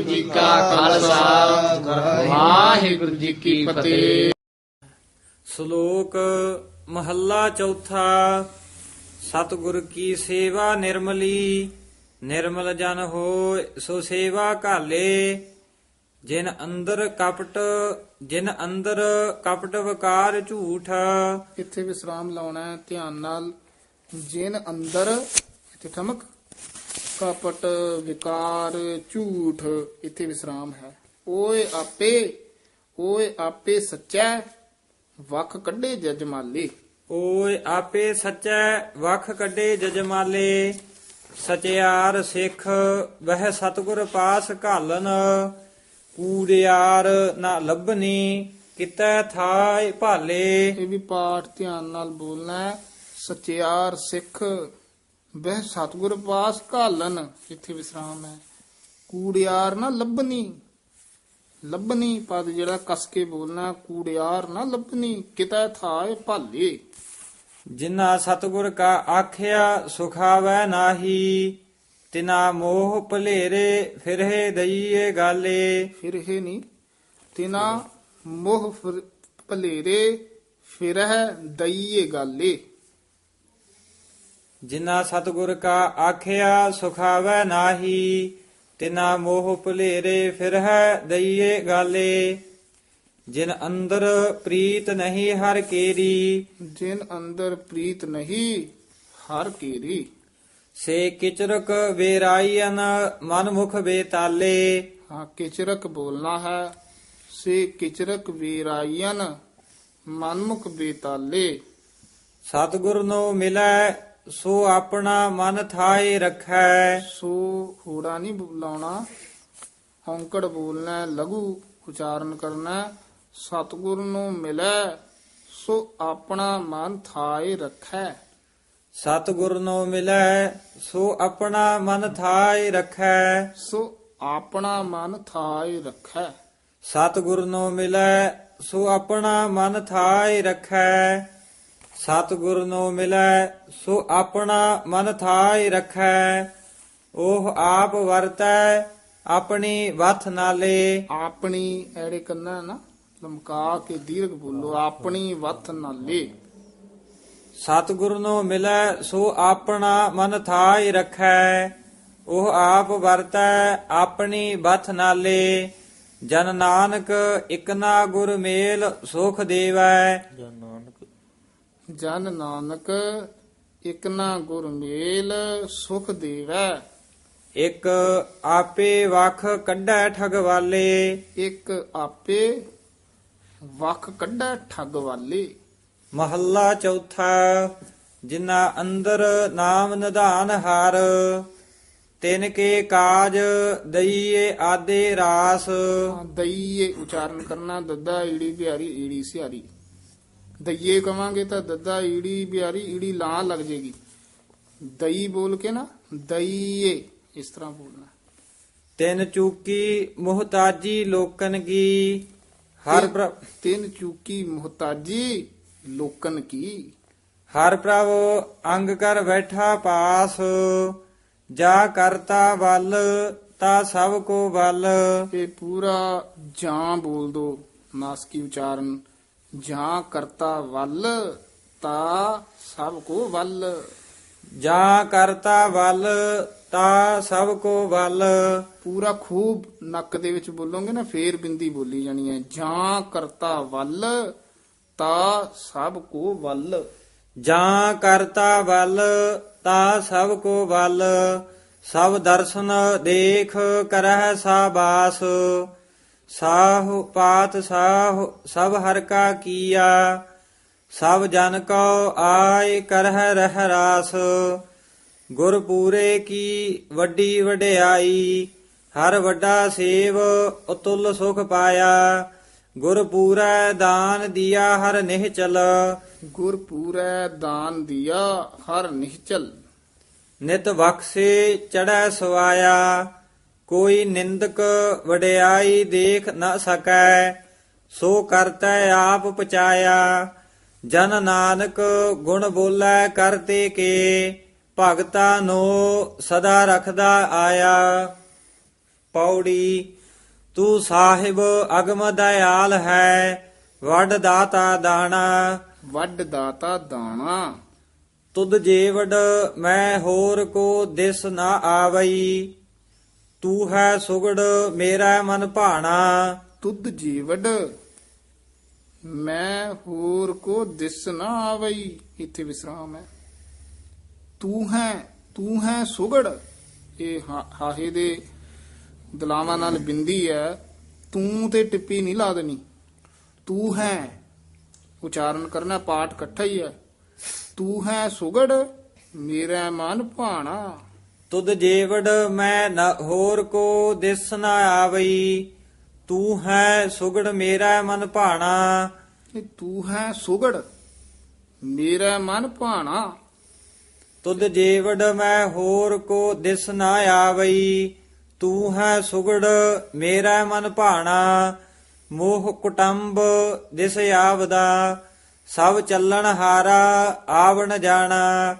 ਵਾਹਿਗੁਰੂ ਜੀ ਕਾ ਖਾਲਸਾ। ਵਾਹਿਗੁਰੂ ਜੀ ਕੀ ਫਤਿਹ। ਸ਼ਲੋਕ ਮਹੱਲਾ ਚੌਥਾ। ਸਤਿਗੁਰ ਕੀ ਸੇਵਾ ਨਿਰਮਲੀ ਨਿਰਮਲ ਜਨ ਹੋਇ ਸੋ ਸੇਵਾ ਘਾਲੇ। ਜਿਨ ਅੰਦਰ ਕਪਟ ਜਿਨ ਅੰਦਰ ਕਪਟ ਵਿਕਾਰ ਝੂਠ। ਇੱਥੇ ਵਿਸਰਾਮ ਲਾਉਣਾ ਹੈ ਧਿਆਨ ਨਾਲ। ਜਿਨ ਅੰਦਰ ਇੱਥੇ ਠਮਕ। ਕਪਟ ਵਿਕਾਰ ਝੂਠ ਇੱਥੇ ਵਿਸਰਾਮ ਹੈ। ਓਏ ਆਪੇ ਓਏ ਆਪੇ ਸੱਚਾ ਵਖ ਕੱਢੇ ਜਜਮਾਲੇ। ਓਏ ਆਪੇ ਸੱਚੈ ਵਖ ਕੱਢੇ ਜਜਮਾਲੇ। ਸਚਿਆਰ ਸਿੱਖ ਵਹਿ ਸਤਿਗੁਰ ਪਾਸ ਘਾਲਨ। ਕੂੜਿਆਰ ਨਾ ਲੱਭਨੀ ਕਿਤੈ ਥਾਇ ਭਾਲੇ। ਇਹ ਵੀ ਪਾਠ ਧਿਆਨ ਨਾਲ ਬੋਲਣਾ ਸਚਿਆਰ ਸਿੱਖ ਬਹਿ ਸਤਿਗੁਰ ਪਾਸ ਘਾਲਨ ਇੱਥੇ ਵਿਸਰਾਮ ਹੈ। ਕੂੜਿਆਰ ਨਾ ਲੱਭਣੀ ਲੱਭਣੀ ਪਦ ਜਿਹੜਾ ਕਸ ਕੇ ਬੋਲਣਾ ਕੂੜਿਆਰ ਨਾ ਲੱਭਣੀ ਕਿਤੈ ਥਾਏ ਭਾਲੇ। ਜਿਨ੍ਹਾਂ ਸਤਿਗੁਰ ਕਾ ਆਖਿਆ ਸੁਖਾਵੈ ਨਾਹੀ ਤਿਨਾ ਮੋਹ ਭਲੇਰੇ ਫਿਰਹਿ ਦਈਏ ਗਾਲੇ। ਫਿਰ ਇਹ ਨਹੀਂ ਤਿਨਾ ਮੋਹ ਫਿਰ- ਭਲੇਰੇ ਫਿਰਹਿ ਦਈਏ ਗਾਲੇ। ਜਿਨ੍ਹਾਂ ਸਤਿਗੁਰ ਕਾ ਆਖਿਆ ਸੁਖਾਵੈ ਨਾਹੀ ਤਿਨਾ ਮੋਹ ਭੁਲੇਰੇ ਫਿਰ ਹੈ ਦਈਏ ਗਾਲੇ। ਜਿਨ ਅੰਦਰ ਪ੍ਰੀਤ ਨਹੀਂ ਹਰ ਕੇਰੀ ਜਿਨ ਅੰਦਰ ਪ੍ਰੀਤ ਨਹੀਂ ਹਰ ਕੀਰੀ। ਸੇ ਕਿਚਰਕ ਵੇਰਾਈਨ ਮਨ ਮੁਖ ਬੇਤਾਲੇ। ਹਾਂ ਕਿਚਰਕ ਬੋਲਣਾ ਹੈ ਸੇ ਕਿਚਰਕ ਵੀਰਾਇਨ ਮਨਮੁਖ ਬੇਤਾਲੇ। ਸਤਿਗੁਰ ਨੂੰ ਮਿਲੈ ਸੋ ਆਪਣਾ ਮਨ ਥਾਏ ਰੱਖੈ। ਸੋ ਹੂੜਾ ਨਹੀਂ ਬੁਲਾਉਣਾ ਔਂਕੜ ਬੋਲਣਾ ਲਘੂ ਉਚਾਰਨ ਕਰਨਾ। ਸਤਿਗੁਰ ਨੂੰ ਮਿਲੈ ਸੋ ਆਪਣਾ ਮਨ ਥਾਏ ਰੱਖੈ। ਸਤਿਗੁਰ ਨੂੰ ਮਿਲੈ ਸੋ ਆਪਣਾ ਮਨ ਥਾਏ ਰੱਖੈ। ਸੋ ਆਪਣਾ ਮਨ ਥਾਏ ਰੱਖੈ। ਸਤਿਗੁਰ ਨੂੰ ਮਿਲੈ ਸੋ ਆਪਣਾ ਮਨ ਥਾਇ ਰੱਖੈ। ਸਤਿਗੁਰ ਨੂੰ ਮਿਲੈ ਸੋ ਆਪਣਾ ਮਨ ਥਾਇ ਰੱਖੈ। ਉਹ ਆਪ ਵਰਤੈ ਆਪਣੀ ਵਥ ਨਾਲੇ। ਆਪਣੀ ਐੜੇ ਕੰਨਾ ਨਾ ਲਮਕਾ ਕੇ ਦੀਰਘ ਬੋਲੋ ਆਪਣੀ ਵਥ ਨਾਲੇ। ਸਤਿਗੁਰ ਨੂੰ ਮਿਲੈ ਸੋ ਆਪਣਾ ਮਨ ਥਾਇ ਰੱਖੈ। ਉਹ ਆਪ ਵਰਤੈ ਆਪਣੀ ਵਥ ਨਾਲੇ। ਜਨ ਨਾਨਕ ਇਕਨਾ ਗੁਰ ਮੇਲ ਸੁਖ ਦੇਵੈ। ਜਨ ਨਾਨਕ ਇਕ ਨਾ ਗੁਰ ਮੇਲ ਸੁਖ ਦੇਵੈ। ਇੱਕ ਆਪੇ ਵਖ ਕੱਢੈ ਠਗ ਵਾਲੇ ਇੱਕ ਆਪੇ ਵਖ ਕੱਢੈ ਠੱਗ ਵਾਲੇ ਮਹੱਲਾ ਚੌਥਾ ਜਿਨ੍ਹਾਂ ਅੰਦਰ ਨਾਮ ਨਿਧਾਨ ਹਰ ਤਿਨ ਕੇ ਕਾਜ ਦਈਏ ਆਦੇ ਰਾਸ। ਦਈਏ ਉਚਾਰਨ ਕਰਨਾ ਦੱਦਾ ਈੜੀ ਬਿਹਾਰੀ ਈੜੀ ਸਿਹਾਰੀ। ਦਈਏ ਕਵਾਂਗੇ ਤਾਂ ਦੱਦਾ ਈੜੀ ਬਿਹਾਰੀ ਈੜੀ ਲਾਂ ਲੱਗ ਜੇਗੀ। ਦਈ ਬੋਲ ਕੇ ਨਾ ਦਈਏ ਇਸ ਤਰ੍ਹਾਂ ਬੋਲਣਾ। ਤਿਨ ਚੂਕੀ ਮੁਹਤਾਜੀ ਲੋਕਨ ਕੀ? ਹਰ ਤਿੰਨ ਚੂਕੀ ਮੁਹਤਾਜੀ ਲੋਕਨ ਕੀ? ਹਰ ਪ੍ਰਭ ਅੰਗ ਕਰ ਬੈਠਾ ਪਾਸ ਜਾ ਕਰਤਾ ਵੱਲ ਤਾ ਸਭ ਕੋ ਵੱਲ। ਇਹ ਪੂਰਾ ਜਾਂ ਬੋਲ ਦੋ ਨਾਸਕੀ ਉਚਾਰਨ। ਜਾਂ ਕਰਤਾ ਵੱਲ ਤਾ ਸਭ ਕੋ ਵੱਲ। ਜਾਂ ਕਰਤਾ ਵੱਲ ਤਾ ਸਭ ਕੋ ਵੱਲ। ਪੂਰਾ ਖੂਬ ਨੱਕ ਦੇ ਵਿੱਚ ਬੋਲੋਗੇ ਨਾ ਫੇਰ ਬਿੰਦੀ ਬੋਲੀ ਜਾਣੀ ਹੈ। ਜਾਂ ਕਰਤਾ ਵੱਲ ਤਾ ਸਭ ਕੋ ਵੱਲ। ਜਾਂ ਕਰਤਾ ਵੱਲ ਤਾ ਸਭ ਕੋ ਵੱਲ। ਸਭ ਦਰਸ਼ਨ ਦੇਖ ਕਰਹਿ ਸਾਬਾਸ। ਸਾਹੁ ਪਾਤ ਸਾਹੁ ਸਭ ਹਰ ਕਾ ਕੀਆ ਸਭ ਜਨ ਕੋ ਆਏ ਕਰਹਿ ਰਹਿ ਰਾਸ। ਗੁਰ ਪੂਰੇ ਕੀ ਵੱਡੀ ਵਡਿਆਈ ਹਰ ਵੱਡਾ ਸੇਵ ਅਤੁੱਲ ਸੁਖ ਪਾਇਆ। ਗੁਰ ਪੂਰੈ ਦਾਨ ਦਿਆ ਹਰ ਨਿਹਚਲ। ਗੁਰ ਪੂਰੈ ਦਾਨ ਦਿਆ ਹਰ ਨਿਹਚਲ। ਨਿਤ ਬਖਸ਼ੇ ਚੜੈ ਸਵਾਇਆ। ਕੋਈ ਨਿੰਦਕ ਵਡਿਆਈ ਦੇਖ ਨ ਸਕੈ ਸੋ ਕਰਤੈ ਆਪ ਪਚਾਇਆ। ਜਨ ਨਾਨਕ ਗੁਣ ਬੋਲੇ ਕਰਤੇ ਕੇ ਭਗਤਾ ਨੋ ਸਦਾ ਰਖਦਾ ਆਇਆ। ਪੌੜੀ ਤੂੰ ਸਾਹਿਬ ਅਗਮ ਦਇਆਲ ਹੈ ਵੱਡ ਦਾਤਾ ਦਾਣਾ। ਵੱਡ ਦਾਤਾ ਦਾਣਾ। ਤੁਧ ਜੀਵੜ ਮੈਂ ਹੋਰ ਕੋ ਦਿਸ ਨਾ ਆਵਈ। ਤੂੰ ਹੈ ਸੁਗੜ, ਮੇਰਾ ਮਨ ਭਾਣਾ। ਤੁਧ ਜੀਵੜ ਮੈਂ ਹੋਰ ਕੋ ਦਿਸ ਨਾ ਆਵਈ। ਇੱਥੇ ਵਿਸਰਾਮ ਹੈ। ਤੂੰ ਹੈ ਤੂੰ ਹੈ ਸੁਗੜ, ਇਹ ਹਾਹੇ ਦੇ ਦਲਾਵਾਂ ਨਾਲ ਬਿੰਦੀ ਹੈ। ਤੂੰ ਤੇ ਟਿੱਪੀ ਨਹੀਂ ਲਾ ਦੇਣੀ। ਤੂੰ ਹੈ, ਉਚਾਰਨ ਕਰਨਾ ਪਾਠ ਇਕੱਠਾ ਹੀ ਹੈ। ਤੂੰ ਹੈ ਸੁਗੜ, ਮੇਰਾ ਮਨ ਭਾਣਾ। ਤੁਧ ਜੀਵੜ ਮੈਂ ਨ ਹੋਰ ਕੋ ਦਿਸ ਨਾ ਆਵਈ। ਤੂੰ ਹੈ ਸੁਗੜ ਮੇਰਾ ਮਨ ਭਾਣਾ। ਇਹ ਤੂੰ ਹੈ ਸੁਗੜ ਮੇਰਾ ਮਨ ਭਾਣਾ। ਤੁਧ ਜੀਵੜ ਮੈਂ ਹੋਰ ਕੋ ਦਿਸ ਨਾ ਆਵਈ। ਤੂੰ ਹੈ ਸੁਗੜ ਮੇਰਾ ਮਨ ਭਾਣਾ। ਮੋਹ ਕੁਟੰਬ ਦਿਸ ਆਵਦਾ। ਸਭ ਚੱਲਣ ਹਾਰਾ ਆਵਣ ਜਾਣਾ।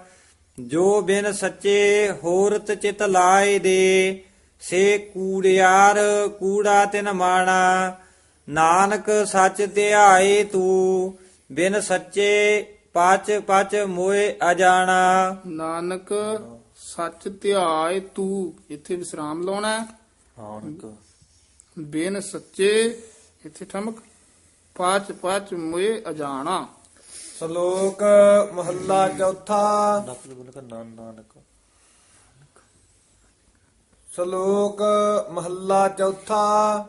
ਜੋ ਬਿਨ ਸੱਚੇ ਹੋਰਤ ਚਿਤ ਲਾਏ ਦੇ ਸੇ ਕੂੜਿਆਰ ਕੂੜਾ ਤਿਨ ਮਾਣਾ। ਨਾਨਕ ਸੱਚ ਧਿਆਏ ਤੂੰ ਬਿਨ ਸੱਚੇ ਪਚ ਪਚ ਮੋਏ ਅਜਾਣਾ। ਨਾਨਕ ਸੱਚ ਧਿਆਏ ਤੂੰ ਇੱਥੇ ਵਿਸਰਾਮ ਲਾਉਣਾ ਹੈ। ਬਿਨ ਸੱਚੇ ਇੱਥੇ ਠਮਕ ਪਾਚ ਪਾਚ ਮੁਏ ਅਜਾਣਾ। ਸ਼ਲੋਕ ਮਹੱਲਾ ਚੌਥਾ। ਸ਼ਲੋਕ ਮਹੱਲਾ ਚੌਥਾ।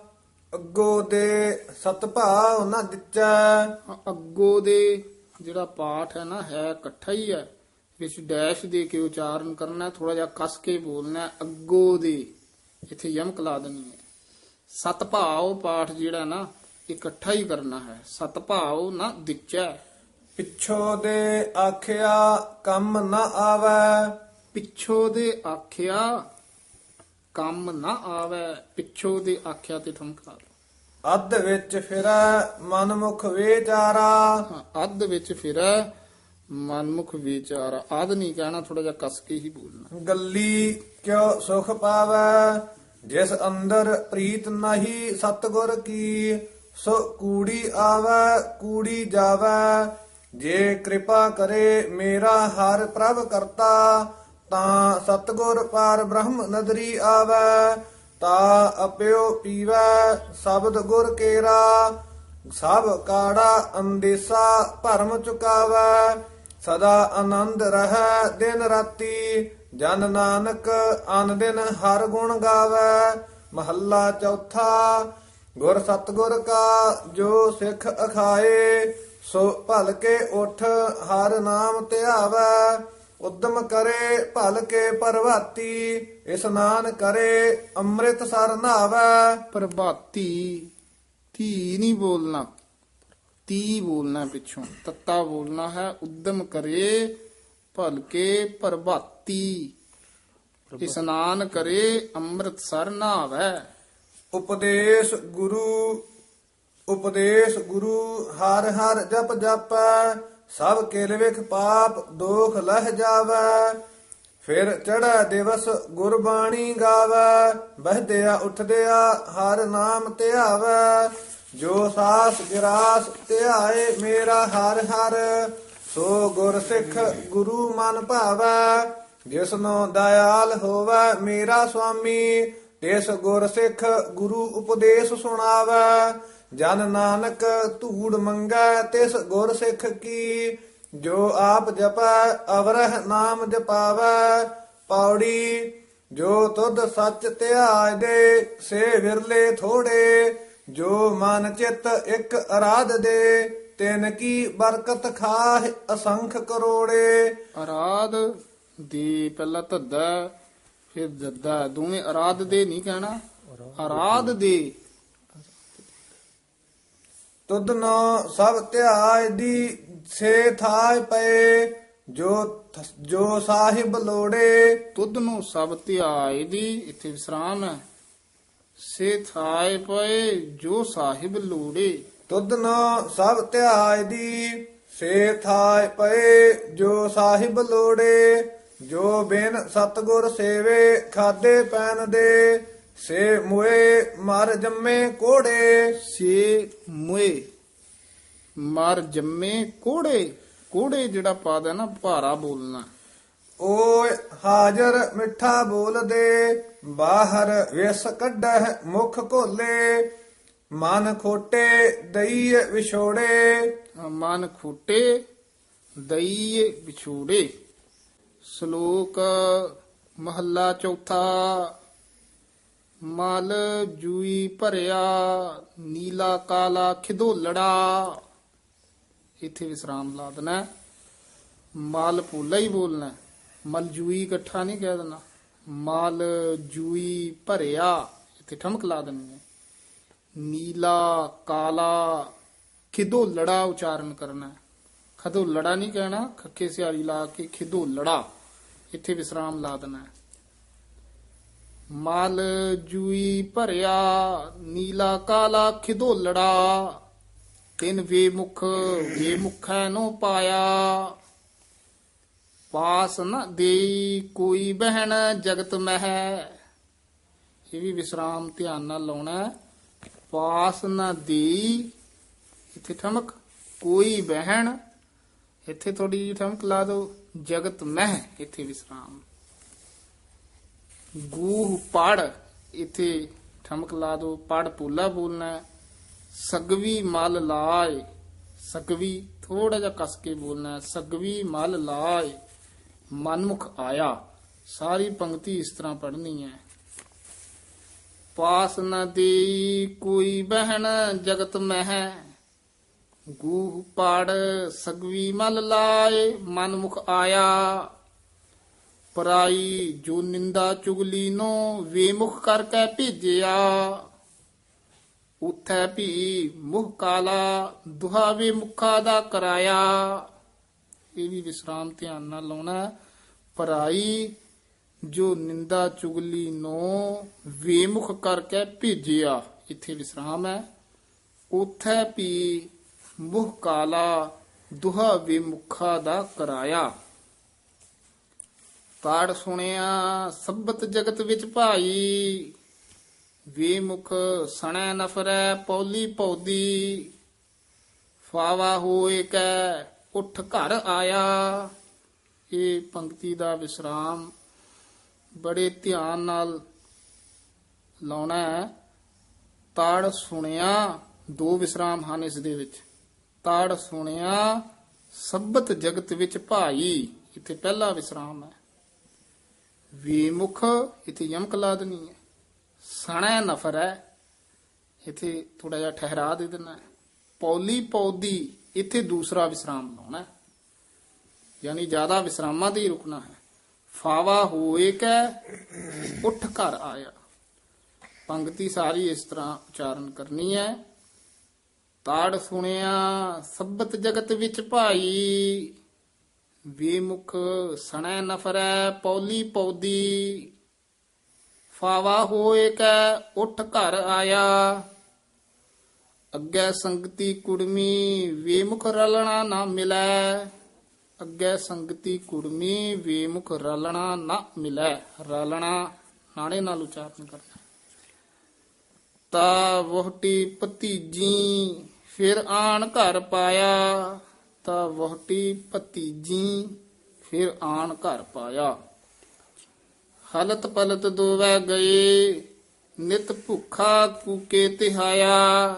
ਅੱਗੋ ਦੇ ਸਤਭਾਵ ਨਾ ਦਿੱਚੈ। ਅੱਗੋ ਦੇ ਜਿਹੜਾ ਪਾਠ ਹੈ ਨਾ ਹੈ ਇਕੱਠਾ ਹੀ ਹੈ। ਵਿੱਚ ਡੈਸ਼ ਦੇ ਕੇ ਉਚਾਰਨ ਕਰਨਾ ਥੋੜਾ ਜਿਹਾ ਕਸ ਕੇ ਬੋਲਣਾ ਅੱਗੋ ਦੇ। ਇੱਥੇ ਯਮਕ ਲਾ ਦੇਣੀ ਹੈ। ਸਤਭਾਵ ਪਾਠ ਜਿਹੜਾ ਨਾ ਇਕੱਠਾ ਹੀ ਕਰਨਾ ਹੈ। ਸਤਭਾਵ ਨਾ ਦਿੱਚੈ। ਪਿੱਛੋਂ ਦੇ ਆਖਿਆ ਕੰਮ ਨਾ ਆਵੈ। ਪਿੱਛੋਂ ਦੇ ਆਖਿਆ ਕੰਮ ਨਾ ਆਵੇ। ਪਿੱਛੋਂ ਦੇ ਆਖਿਆ ਤੇ ਠਮਕਾ ਲਓ ਅੱਧ ਵਿੱਚ ਫਿਰੈ ਮਨਮੁਖ ਵਿਚਾਰਾ। ਹਾਂ, ਅੱਧ ਵਿੱਚ ਫਿਰੈ ਮਨਮੁਖ ਵਿਚਾਰ। ਆਦ ਨਹੀਂ ਕਹਿਣਾ ਥੋੜਾ ਜਿਹਾ ਕਸ ਕੇ ਹੀ ਬੋਲਣਾ। ਗੱਲੀ ਕਿਉ ਸੁਖ ਪਾਵੈ? ਜਿਸ ਅੰਦਰ ਪ੍ਰੀਤ ਨਹੀਂ ਸਤਗੁਰ ਕੀ ਸੋ ਕੂੜੀ ਆਵੈ ਕੂੜੀ ਜਾਵੈ। ਜੇ ਕਿਰਪਾ ਕਰੇ ਮੇਰਾ ਹਰ ਪ੍ਰਭ ਕਰਤਾ, ਤਾਂ ਸਤਗੁਰ ਪਾਰ ਬ੍ਰਹਮ ਨਦਰੀ ਆਵੈ, ਤਾ ਅਪਿਓ ਪੀਵੈ ਸ਼ਬਦ ਗੁਰ ਕੇਰਾ, ਸਭ ਕਾੜਾ ਅੰਦੇਸਾ ਭਰਮ ਚੁਕਾਵੈ, ਸਦਾ ਆਨੰਦ ਰਹੈ ਦਿਨ ਰਾਤੀ, ਜਨ ਨਾਨਕ ਅਨ ਦਿਨ ਹਰ ਗੁਣ ਗਾਵੈ। ਮਹੱਲਾ ਚੌਥਾ, ਗੁਰ ਸਤਗੁਰ ਕਾ ਜੋ ਸਿੱਖ ਅਖਾਏ ਸੋ ਭਲ ਕੇ ਉਠ ਹਰ ਨਾਮ ਧਿਆਵੈ ਉਦਮ ਕਰੇ ਭਲ ਕੇ ਪਰਵਾਤੀ। ਇਸਨਾਨ ਕਰੇ ਅੰਮ੍ਰਿਤ ਸਰ ਨਾਵੈ। ਪ੍ਰਭਾਤੀ ਧੀ ਨਹੀਂ ਬੋਲਣਾ। ਤੀ ਬੋਲਣਾ ਪਿੱਛੋਂ। ਤੱਤਾ ਬੋਲਣਾ ਹੈ ਉਦਮ ਕਰੇ ਭਲਕੇ ਪ੍ਰਭਾਤੀ ਇਸਨਾਨ ਕਰੇ ਅੰਮ੍ਰਿਤ ਸਰ ਨਾਵੈ। ਉਪਦੇਸ਼ ਗੁਰੂ ਉਪਦੇਸ਼ ਗੁਰੂ ਹਰ ਹਰ ਜਪ ਜਪੈ, ਸਭ ਕੇਲ ਵਿਖ ਪਾਪ ਦੋਖ ਲਹਿ ਜਾਵੈ। ਫਿਰ ਚੜ੍ਹੈ ਦਿਵਸ ਗੁਰਬਾਣੀ ਗਾਵੈ, ਬਹਿਦਿਆ ਉਠਦਿਆ ਹਰ ਨਾਮ ਧਿਆਵੈ। ਜੋ ਸਾਸ ਗਿਰਾਸ ਧਿਆਏ ਮੇਰਾ ਹਰ ਹਰ, ਸੋ ਗੁਰ ਸਿੱਖ ਗੁਰੂ ਮਨ ਭਾਵੈ। ਜਿਸਨੋ ਦਇਆਲ ਹੋਵੈ ਮੇਰਾ ਸੁਆਮੀ ਤਿਸ ਗੁਰ ਸਿੱਖ ਗੁਰੂ ਉਪਦੇਸ਼ ਸੁਣਾਵੈ। ਜਨ ਨਾਨਕ ਧੂੜ ਮੰਗੈ ਤਿਸ ਗੁਰ ਸਿੱਖ ਕੀ। ਜੋ ਆਪ ਜਪੈ ਅਵਰਹ ਨਾਮ ਜਪਾਵੈ। ਪੌੜੀ ਜੋ ਤੁਧ ਸੱਚ ਧਿਆਇ ਦੇ ਸੇ ਵਿਰਲੇ ਥੋੜੇ। ਜੋ ਮਨ ਚਿਤ ਇੱਕ ਅਰਾਧ ਦੇ ਤਿਨ ਕੀ ਬਰਕਤ ਖਾਹ ਅਸੰਖ ਕਰੋੜੇ। ਅਰਾਧ ਦੀ ਪਹਿਲਾ ਧੱਦਾ ਫਿਰ ਦੱਦਾ ਦੋਵੇਂ ਅਰਾਧ ਦੇ ਨਹੀਂ ਕਹਿਣਾ। ਅਰਾਧ ਦੇ। ਤੁਧ ਨੋ ਸਭ ਧਿਆਇ ਦੀ ਸੇ ਥਾਇ ਪਏ ਜੋ ਜੋ ਸਾਹਿਬ ਲੋੜੇ। ਤੁਧ ਨੂੰ ਸਭ ਧਿਆਏ ਦੀ ਇੱਥੇ ਵਿਸਰਾਮ ਹੈ। ਸੇ ਥਾਏ ਪਏ ਜੋ ਸਾਹਿਬ ਲੋੜੇ। ਤੁਧ ਨੋ ਸਭ ਧਿਆਇ ਦੀ ਸੇ ਥਾਇ ਪਏ ਜੋ ਸਾਹਿਬ ਲੋੜੇ। ਜੋ ਬਿਨ ਸਤਗੁਰ ਸੇਵੇ ਖਾਦੇ ਪੈਨ ਦੇ। ਸੇ ਮੁਏ ਮਰ ਜੰਮੇ ਕੋੜੇ। ਸੇ ਮੁਏ ਮਰ ਜੰਮੇ ਕੋੜੇ ਕੋੜੇ ਜਿਹੜਾ ਪਾਦ ਹੈ ਨਾ ਭਾਰਾ ਬੋਲਣਾ। ਓਏ ਹਾਜ਼ਰ ਮਿੱਠਾ ਬੋਲਦੇ ਬਾਹਰ ਵਿਸ ਕੱਢਹਿ ਮੁਖ ਘੋਲੇ ਮਨ ਖੋਟੇ ਦਈ ਵਿਛੋੜੇ। ਮਨ ਖੋਟੇ ਦਈਏ ਵਿਛੋੜੇ। ਸ਼ਲੋਕ ਮਹੱਲਾ ਚੌਥਾ। ਮਲ ਜੂਈ ਭਰਿਆ, ਨੀਲਾ ਕਾਲਾ ਖਿਦੋਲੜਾ। ਇੱਥੇ ਵਿਸਰਾਮ ਲਾ ਦੇਣਾ ਹੈ। ਮਲ ਪੂਲਾ ਹੀ ਬੋਲਣਾ ਮਲ ਜੂਈ ਇਕੱਠਾ ਨਹੀਂ ਕਹਿ ਦੇਣਾ। ਮਲ ਜੂਈ ਭਰਿਆ, ਇੱਥੇ ਠਮਕ ਲਾ ਦੇਣੀ ਹੈ। ਨੀਲਾ ਕਾਲਾ ਖਿਦੋ ਲੜਾ ਉਚਾਰਨ ਕਰਨਾ ਖਦੋ ਲੜਾ ਨਹੀਂ ਕਹਿਣਾ ਖੱਕੇ ਸਿਆਰੀ ਲਾ ਕੇ ਖਿਦੋ ਲੜਾ ਇੱਥੇ ਵਿਸਰਾਮ ਲਾ ਦੇਣਾ ਮਲ ਜੂਈ ਭਰਿਆ, ਨੀਲਾ ਕਾਲਾ ਖਿਦੋਲੜਾ। ਤਿੰਨ ਵੇ ਮੁਖ ਵੇ ਮੁਖੈ ਨੂੰ ਪਾਇਆ। ਪਾਸ ਨ ਦੇਈ ਕੋਈ ਬਹਿਣ ਜਗਤ ਮਹਿ। ਇਹ ਵੀ ਵਿਸਰਾਮ ਧਿਆਨ ਨਾਲ ਲਾਉਣਾ ਪਾਸ ਨ ਦੇਈ, ਇੱਥੇ ਠਮਕ, ਕੋਈ ਬਹਿਣ। ਇੱਥੇ ਥੋੜੀ ਠਮਕ ਲਾ ਦਿਓ, ਜਗਤ ਮਹਿ, ਇੱਥੇ ਵਿਸਰਾਮ। ਗੂਹ ਪੜ, ਇਥੇ ਠਮਕ ਲਾ ਦੋ, ਪੜ ਪੂਲਾ ਬੋਲਣਾ ਸਗਵੀ ਮਲ ਲਾਏ, ਸਗਵੀ ਥੋੜਾ ਜਿਹਾ ਕਸ ਕੇ ਬੋਲਣਾ ਸਗਵੀ ਮਲ ਲਾਏ, ਮਨਮੁਖ ਆਇਆ। ਸਾਰੀ ਪੰਕਤੀ ਇਸ ਤਰ੍ਹਾਂ ਪੜ੍ਹਨੀ ਹੈ। ਪਾਸ ਨਾ ਦੇਈ ਕੋਈ ਬਹਿਣ, ਜਗਤ ਮਹਿ। ਗੂਹ ਪੜ, ਸਗਵੀ ਮਲ ਲਾਏ, ਮਨਮੁਖ ਆਇਆ। ਪਰਾਈ, ਜੋ ਨਿੰਦਾ ਚੁਗਲੀ ਨੂੰ ਵੇਮੁਖ ਕਰਕੇ ਭੇਜਿਆ। ਉਥੈ ਵੀ ਮੁਖ ਕਾਲਾ, ਦੁਹਾਵੇ ਮੁਖਾ ਦਾ ਕਰਾਇਆ। ਇਹ ਵੀ ਵਿਸਰਾਮ ਧਿਆਨ ਨਾਲ ਲਾਉਣਾ ਪਰਾਈ, ਜੋ ਨਿੰਦਾ ਚੁਗਲੀ ਨੂੰ ਵੇਮੁਖ ਕਰਕੇ ਭੇਜਿਆ। ਇੱਥੇ ਵਿਸਰਾਮ ਹੈ। ਉਥੈ ਵੀ ਮੁਖ ਕਾਲਾ, ਦੁਹਾਵੇ ਮੁਖਾ ਦਾ ਕਰਾਇਆ। ਪਾੜ ਸੁਣਿਆ ਸਬਤ ਜਗਤ ਵਿੱਚ ਭਾਈ। ਵੇਮੁਖ ਸਣੈ ਨਫਰੈ, ਪੌਲੀ ਪੌਦੀ। ਫਾਵਾ ਹੋਏ ਕੈ, ਉੱਠ ਘਰ ਆਇਆ। ਇਹ ਪੰਕਤੀ ਦਾ ਵਿਸਰਾਮ ਬੜੇ ਧਿਆਨ ਨਾਲ ਲਾਉਣਾ ਹੈ। ਤਾੜ ਸੁਣਿਆ, ਦੋ ਵਿਸਰਾਮ ਹਨ ਇਸ ਦੇ ਵਿੱਚ। ਤਾੜ ਸੁਣਿਆ ਸਬਤ ਜਗਤ ਵਿੱਚ ਭਾਈ। ਇੱਥੇ ਪਹਿਲਾ ਵਿਸਰਾਮ ਹੈ। ਵਿਮੁਖ, ਇੱਥੇ ਯਮਕ ਲਾ ਦੇਣੀ ਹੈ। ਸਣੈ ਨਫਰ ਹੈ। ਇੱਥੇ ਥੋੜਾ ਜਿਹਾ ਠਹਿਰਾ ਦੇ ਦੇਣਾ ਪੌਲੀ ਪੌਦੀ, ਇੱਥੇ ਦੂਸਰਾ ਵਿਸਰਾਮ ਲਾਉਣਾ ਯਾਨੀ ਜ਼ਿਆਦਾ ਵਿਸਰਾਮਾਂ ਤੇ ਹੀ ਰੁਕਣਾ ਹੈ। ਫਾਵਾ ਹੋਏ ਕੈ, ਉੱਠ ਘਰ ਆਇਆ। ਪੰਕਤੀ ਸਾਰੀ ਇਸ ਤਰ੍ਹਾਂ ਉਚਾਰਨ ਕਰਨੀ ਹੈ। ਤਾੜ ਸੁਣਿਆ, ਸਬਤ ਜਗਤ ਵਿੱਚ ਭਾਈ। ਵੇਮੁਖ ਸਣੈ ਨਫਰੈ ਪੌਲੀ ਪੌਦੀ, ਫਾਵਾ ਹੋਏ ਕੈ ਉੱਠ ਘਰ ਆਇਆ। ਅੱਗੇ ਸੰਗਤੀ ਕੁੜਮੀ ਵੇਮੁਖ ਰਲਣਾ ਨਾ ਮਿਲੈ, ਅੱਗੇ ਸੰਗਤੀ ਕੁੜਮੀ ਵੇਮੁਖ ਰਲਣਾ ਨਾ ਮਿਲੈ। ਰਲਣਾ ਨਾਣੇ ਨਾਲ ਉਚਾਰਨ ਕਰਨਾ ਤਾ ਵਹੁਟੀ ਭਤੀਜੀ, ਫਿਰ ਆਣ ਘਰ ਪਾਇਆ। ਤਾ ਵਹੁਟੀ ਭਤੀਜੀ ਫਿਰ ਆਣ ਘਰ ਪਾਇਆ। ਹਲਤ ਪਲਤ ਦੋਵੈ ਗਏ, ਨਿਤ ਭੁੱਖਾ ਕੂਕੇ ਤਿਹਾਇਆ।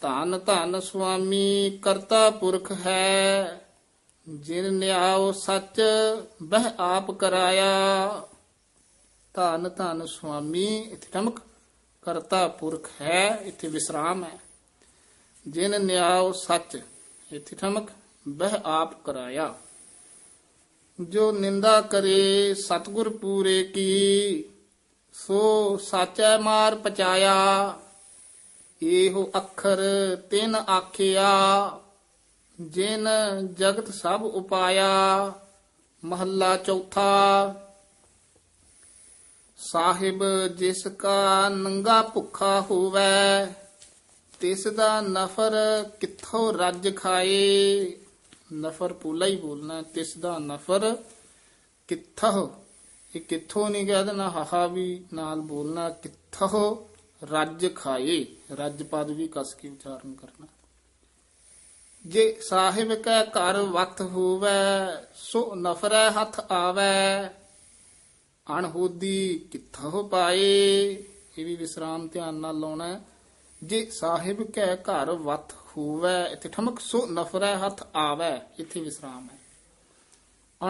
ਧਨ ਧਨ ਸੁਆਮੀ, ਕਰਤਾ ਪੁਰਖ ਹੈ। ਜਿਨ ਨਿਆਉ ਸੱਚ, ਬਹਿ ਆਪ ਕਰਾਇਆ। ਧਨ ਧਨ ਸੁਆਮੀ, ਇੱਥੇ ਠਮਕ, ਕਰਤਾ ਪੁਰਖ ਹੈ, ਇਥੇ ਵਿਸਰਾਮ ਹੈ। ਜਿਨ ਨਿਆਉ ਸੱਚ ਇੱਥੇ ਠਮਕ, ਬਹਿ ਆਪ ਕਰਾਇਆ। ਜੋ ਨਿੰਦਾ ਕਰੇ, ਸਤਗੁਰ ਪੂਰੇ ਕੀ, ਸੋ ਸਾਚੈ ਮਾਰ ਪਚਾਇਆ। ਇਹੋ ਅੱਖਰ ਤਿਨ ਆਖਿਆ, ਜਿਨ ਜਗਤ ਸਭ ਉਪਾਇਆ। ਮਹੱਲਾ ਚੌਥਾ, ਸਾਹਿਬ ਜਿਸ ਕਾ ਨੰਗਾ ਭੁੱਖਾ ਹੋਵੇ ਤਿਸ ਦਾ ਨਫਰ ਕਿੱਥੋਂ ਰੱਜ ਖਾਏ? ਨਫਰ ਪੂਲਾ ਹੀ ਬੋਲਣਾ ਹੈ, ਤਿਸ ਦਾ ਨਫਰ ਕਿੱਥੋਂ? ਇਹ ਕਿੱਥੋਂ ਨਹੀਂ ਕਹਿ ਦੇਣਾ ਹਾਹਾ ਵੀ ਨਾਲ ਬੋਲਣਾ ਕਿੱਥੋਂ ਰੱਜ ਖਾਏ? ਰੱਜ ਪਦ ਵੀ ਕਸ ਕੇ ਉਚਾਰਨ ਕਰਨਾ। ਜੇ ਸਾਹਿਬ ਕੈ ਘਰ ਵਕਤ ਹੋਵੇ ਸੋ ਨਫਰੈ ਹੱਥ ਆਵੇ। ਅਣਹੋਦੀ ਕਿੱਥੋਂ ਪਾਏ? ਇਹ ਵੀ ਵਿਸਰਾਮ ਧਿਆਨ ਨਾਲ ਲਾਉਣਾ ਹੈ। ਜੇ ਸਾਹਿਬ ਕੈ ਘਰ ਵਤ ਹੋਵੇ, ਇੱਥੇ ਠਮਕ ਸੋ ਨਫਰੈ ਹੱਥ ਆਵੇ, ਇੱਥੇ ਵਿਸਰਾਮ ਹੈ।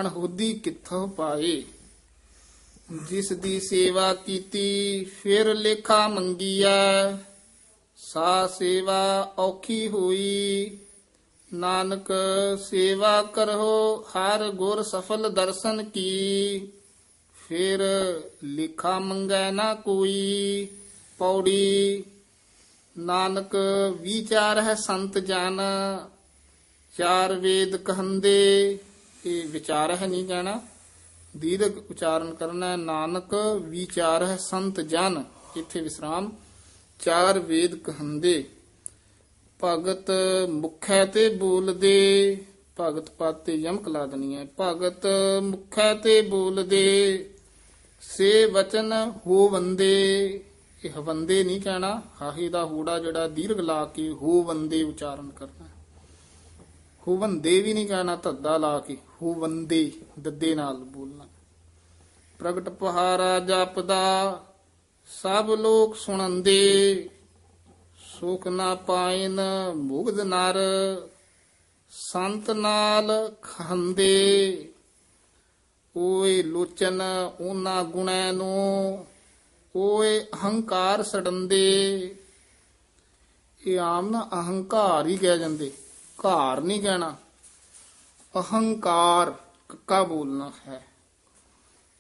ਅਣਹੋਦੀ ਕਿੱਥੋਂ ਪਾਏ? ਜਿਸ ਦੀ ਸੇਵਾ ਕੀਤੀ, ਫਿਰ ਲੇਖਾ ਮੰਗੀਐ। ਸਾ ਸੇਵਾ ਔਖੀ ਹੋਈ, ਨਾਨਕ ਸੇਵਾ ਕਰੋ, ਹਰ ਗੁਰ ਸਫਲ ਦਰਸ਼ਨ ਕੀ। ਫਿਰ ਲਿਖਾ ਮੰਗੈ ਨਾ ਕੋਈ, ਪੌੜੀ ਨਾਨਕ ਵਿਚਾਰ ਹੈ ਸੰਤ ਜਨ, ਚਾਰ ਵੇਦ ਕਹੰਦੇ, ਇਹ ਵਿਚਾਰ ਹੈ ਨਹੀਂ ਕਹਿਣਾ। ਦੀਰਘ ਉਚਾਰਨ ਕਰਨਾ ਹੈ। ਨਾਨਕ ਵਿਚਾਰ ਹੈ ਸੰਤ ਜਨ, ਇੱਥੇ ਵਿਸਰਾਮ। ਚਾਰ ਵੇਦ ਕਹੰਦੇ, ਭਗਤ ਮੁਖੈ ਤੇ ਬੋਲਦੇ, ਭਗਤ ਪਦ ਤੇ ਯਮਕ ਲਾ ਦਨੀ ਹੈ। ਭਗਤ ਮੁਖੈ ਤੇ ਬੋਲਦੇ, ਸੇ ਵਚਨ ਹੋ ਵੰਦੇ। ਇਹ ਹਵੰਦੇ ਨਹੀਂ ਕਹਿਣਾ, ਹਾਹੀ ਦਾ ਹੂੜਾ ਜਿਹੜਾ ਦੀਰਘ ਲਾ ਕੇ ਹੋ ਵੰਦੇ ਉਚਾਰਨ ਕਰਨਾ। ਹੋ ਵੰਦੇ ਵੀ ਨਹੀਂ ਕਹਿਣਾ, ਧੱਦਾ ਲਾ ਕੇ ਹੋ ਵੰਦੇ ਦੱਦੇ ਨਾਲ ਬੋਲਣਾ। ਪ੍ਰਗਟ ਪਹਾਰਾ ਜਪਦਾ, ਸਭ ਲੋਕ ਸੁਣੰਦੇ, ਸੁਖ ਨਾ ਪਾਇਨ ਮੁਗਧ ਨਰ, ਸੰਤ ਨਾਲ ਖੰਦੇ। ਓਏ ਲੋਚਨ ਉਹਨਾਂ ਗੁਣੈ ਨੂੰ ਓਏ ਅਹੰਕਾਰ ਸੜੰਦੇ। ਇਹ ਆਮ ਨਾ ਅਹੰਕਾਰ ਹੀ ਕਹਿ ਜਾਂਦੇ। ਘਾਰ ਨਹੀਂ ਕਹਿਣਾ। ਅਹੰਕਾਰ ਕੱਕਾ ਬੋਲਣਾ ਹੈ।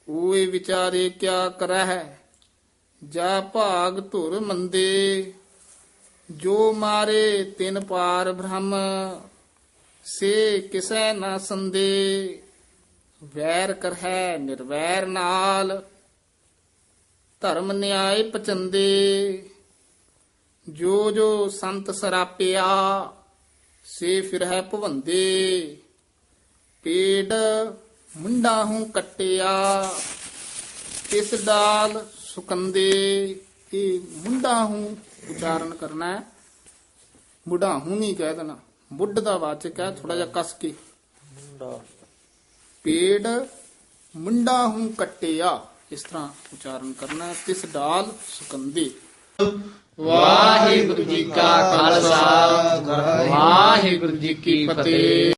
ਓਏ ਵਿਚਾਰੇ ਕਿਆ ਕਰਹਿ? ਜਾ ਭਾਗ ਧੁਰ ਮੰਦੇ। ਜੋ ਮਾਰੇ ਤਿਨ ਪਾਰ ਬ੍ਰਹਮ। ਸੇ ਕਿਸੈ ਨਾ ਸੰਦੇ। ਵੈਰ ਕਰਹਿ ਨਿਰਵੈਰ ਨਾਲ। ਧਰਮ ਨਿਆਏ ਪਚੰਦੇ ਜੋ ਜੋ ਸੰਤ ਸਰਾਪਿਆ ਸੇ ਫਿਰ ਹੈ ਭਵੰਦੇ। ਪੇੜ ਮੁੰਡਾ ਹੂੰ ਕੱਟਿਆ ਇਸ ਡਾਲ ਸੁਕੰਦੇ। ਇਹ ਮੁੰਡਾ ਹੂੰ ਉਚਾਰਨ ਕਰਨਾ ਹੈ। ਮੁੰਡਾ ਹੂੰ ਨਹੀਂ ਕਹਿ ਦੇਣਾ। ਬੁੱਢ ਦਾ ਵਾਚਕ ਹੈ ਥੋੜਾ ਜਿਹਾ ਕਸ ਕੇ। ਪੇੜ ਮੁੰਡਾ ਹੂੰ ਕੱਟਿਆ। ਇਸ ਤਰ੍ਹਾਂ ਉਚਾਰਨ ਕਰਨਾ ਹੈ। ਤਿਸ ਡਾਲ ਸੁਕੰਦੇ। ਵਾਹਿਗੁਰੂ ਜੀ ਕਾ ਖਾਲਸਾ। ਵਾਹਿਗੁਰੂ ਜੀ ਕੀ ਫਤਿਹ।